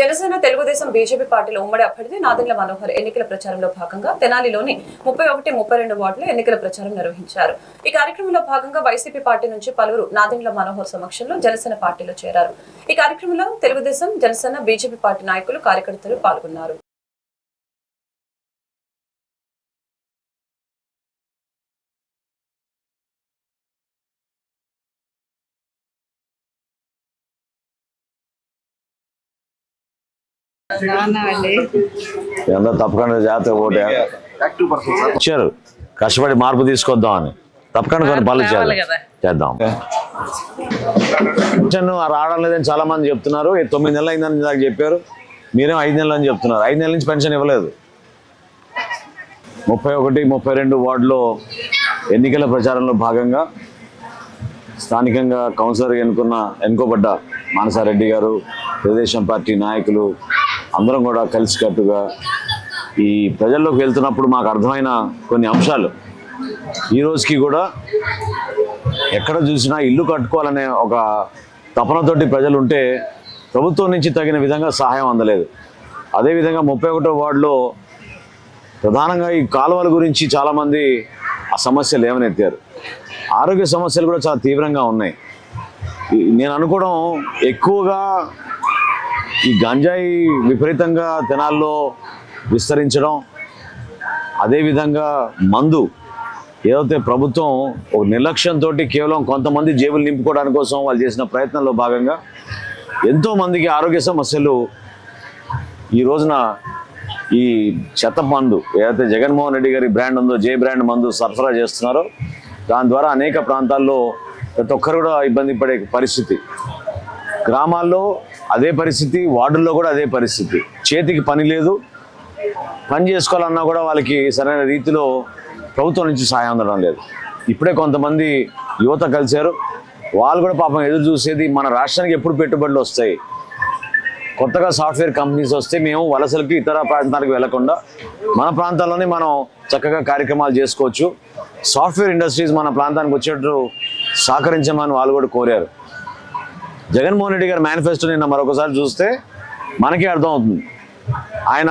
Janasena Telugu Desam BJP పార్టీల ఉమ్మడి అభ్యర్థి నాదెండ్ల మనోహర్ ఎన్నికల ప్రచారంలో భాగంగా తెనాలిలోని ముప్పై ఒకటి ముప్పై రెండు వార్డులో ఎన్నికల ప్రచారం నిర్వహించారు. ఈ కార్యక్రమంలో భాగంగా వైసీపీ పార్టీ నుంచి పలువురు నాదెండ్ల మనోహర్ సమక్షంలో జనసేన పార్టీలో చేరారు. ఈ కార్యక్రమంలో తెలుగుదేశం జనసేన బీజేపీ పార్టీ నాయకులు కార్యకర్తలు పాల్గొన్నారు. అందరూ తప్పకుండా జాగ్రత్తగా ఓటే ఇచ్చారు. కష్టపడి మార్పు తీసుకొద్దామని తప్పకుండా కొన్ని పనులు చేయాలి. చేద్దాం. పెన్షన్ రావడం లేదని చాలా మంది చెప్తున్నారు తొమ్మిది నెలలు అయిందని నాకు చెప్పారు. మీరేం ఐదు నెలలు అని చెప్తున్నారు. ఐదు నెలల నుంచి పెన్షన్ ఇవ్వలేదు. ముప్పై ఒకటి ముప్పై రెండు వార్డులో ఎన్నికల ప్రచారంలో భాగంగా స్థానికంగా కౌన్సిలర్ ఎన్నుకున్న ఎన్నుకోబడ్డ మానసారెడ్డి గారు తెలుగుదేశం పార్టీ నాయకులు అందరం కూడా కలిసికట్టుగా ఈ ప్రజల్లోకి వెళ్తున్నప్పుడు మాకు అర్థమైన కొన్ని అంశాలు. ఈ రోజుకి కూడా ఎక్కడ చూసినా ఇల్లు కట్టుకోవాలనే ఒక తపనతోటి ప్రజలు ఉంటే ప్రభుత్వం నుంచి తగిన విధంగా సహాయం అందలేదు. అదేవిధంగా ముప్పై ఒకటో వార్డులో ప్రధానంగా ఈ కాలువల గురించి చాలామంది ఆ సమస్యలు ఏమనెత్తారు. ఆరోగ్య సమస్యలు కూడా చాలా తీవ్రంగా ఉన్నాయి. నేను అనుకోవడం ఎక్కువగా ఈ గంజాయి విపరీతంగా తెనాల్లో విస్తరించడం అదేవిధంగా మందు ఏదైతే ప్రభుత్వం ఒక నిర్లక్ష్యంతో కేవలం కొంతమంది జేబులు నింపుకోవడానికి కోసం వాళ్ళు చేసిన ప్రయత్నంలో భాగంగా ఎంతో మందికి ఆరోగ్య సమస్యలు ఈ రోజున ఈ చెత్త మందు ఏదైతే జగన్మోహన్ రెడ్డి గారి బ్రాండ్ ఉందో జే బ్రాండ్ మందు సరఫరా చేస్తున్నారో దాని ద్వారా అనేక ప్రాంతాల్లో ప్రతి ఒక్కరు కూడా ఇబ్బంది పడే పరిస్థితి. గ్రామాల్లో అదే పరిస్థితి వార్డుల్లో కూడా అదే పరిస్థితి. చేతికి పని లేదు. పని చేసుకోవాలన్నా కూడా వాళ్ళకి సరైన రీతిలో ప్రభుత్వం నుంచి సహాయం అందడం లేదు. ఇప్పుడే కొంతమంది యువత కలిశారు. వాళ్ళు కూడా పాపం ఎదురు చూసేది మన రాష్ట్రానికి ఎప్పుడు పెట్టుబడులు వస్తాయి? కొత్తగా సాఫ్ట్వేర్ కంపెనీస్ వస్తే మేము వలసలకి ఇతర ప్రాంతాలకు వెళ్ళకుండా మన ప్రాంతాల్లోనే మనం చక్కగా కార్యక్రమాలు చేసుకోవచ్చు. సాఫ్ట్వేర్ ఇండస్ట్రీస్ మన ప్రాంతానికి వచ్చేటట్టు సహకరించమని వాళ్ళు కూడా కోరారు. జగన్మోహన్ రెడ్డి గారి మేనిఫెస్టో నిన్న మరొకసారి చూస్తే మనకే అర్థమవుతుంది. ఆయన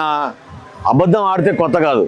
అబద్ధం ఆడితే కొత్త కాదు.